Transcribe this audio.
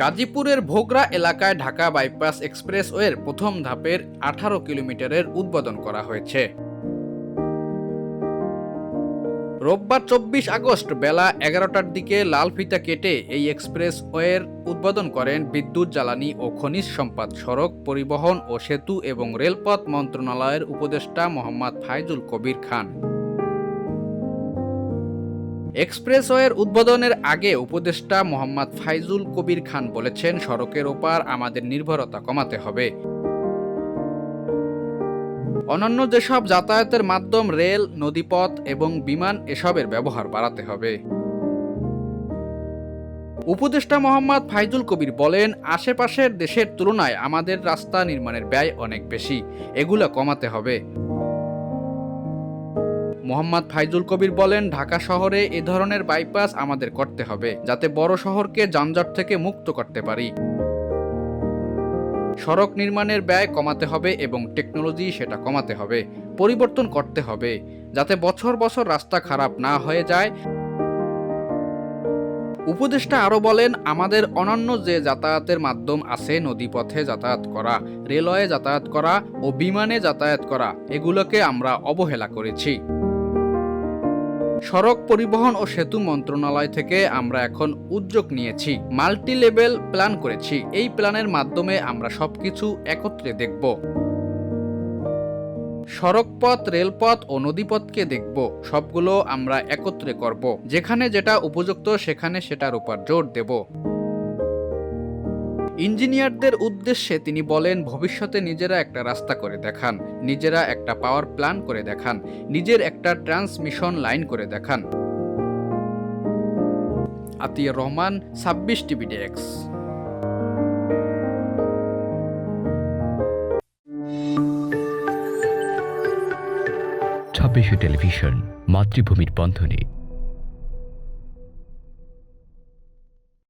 গাজীপুরের ভোগরা এলাকায় ঢাকা বাইপাস এক্সপ্রেসওয়ের প্রথম ধাপের আঠারো কিলোমিটারের উদ্বোধন করা হয়েছে। রোববার চব্বিশ আগস্ট বেলা এগারোটার দিকে লাল ফিতা কেটে এই এক্সপ্রেসওয়ের উদ্বোধন করেন বিদ্যুৎ, জ্বালানি ও খনিজ সম্পদ সড়ক পরিবহন ও সেতু এবং রেলপথ মন্ত্রণালয়ের উপদেষ্টা মোহাম্মদ ফাইজুল কবির খান। এক্সপ্রেসওয়ের উদ্বোধনের আগে উপদেষ্টা মোহাম্মদ ফাইজুল কবির খান বলেছেন, সড়কের ওপার আমাদের নির্ভরতা কমাতে হবে। অন্যান্য যেসব যাতায়াতের মাধ্যম, রেল, নদীপথ এবং বিমান, এসবের ব্যবহার বাড়াতে হবে। উপদেষ্টা মোহাম্মদ ফাইজুল কবির বলেন, আশেপাশের দেশের তুলনায় আমাদের রাস্তা নির্মাণের ব্যয় অনেক বেশি, এগুলো কমাতে হবে। মোহাম্মদ ফাইজুল কবির বলেন, ঢাকা শহরে এ ধরনের বাইপাস আমাদের করতে হবে, যাতে বড় শহরকে যানজট থেকে মুক্ত করতে পারি। সড়ক নির্মাণের ব্যয় কমাতে হবে এবং টেকনোলজি সেটা কমাতে হবে, পরিবর্তন করতে হবে, যাতে বছর বছর রাস্তা খারাপ না হয়ে যায়। উপদেষ্টা আরও বলেন, আমাদের অনন্য যে যাতায়াতের মাধ্যম আছে, নদীপথে যাতায়াত করা, রেলওয়ে যাতায়াত করা ও বিমানে যাতায়াত করা, এগুলোকে আমরা অবহেলা করেছি। সড়ক পরিবহন ও সেতু মন্ত্রণালয় থেকে আমরা এখন উদ্যোগ নিয়েছি মাল্টি লেভেল প্ল্যান করেছি। এই প্ল্যানের মাধ্যমে আমরা সবকিছু একত্রে দেখব। সড়কপথ, রেলপথ ও নদীপথকে দেখব। সবগুলো আমরা একত্রে করব। যেখানে যেটা উপযুক্ত, সেখানে সেটার উপর জোর দেব। ইঞ্জিনিয়ারদের উদ্দেশ্যে তিনি বলেন, ভবিষ্যতে নিজেরা একটা রাস্তা করে দেখান, নিজেরা একটা পাওয়ার প্ল্যান করে দেখান, নিজের একটা ট্রান্সমিশন লাইন করে দেখান। আতিয়া রহমান, ছাব্বিশ টিভি ডেক্স ছাব্বিশে টেলিভিশন, মাতৃভূমির বন্ধনে।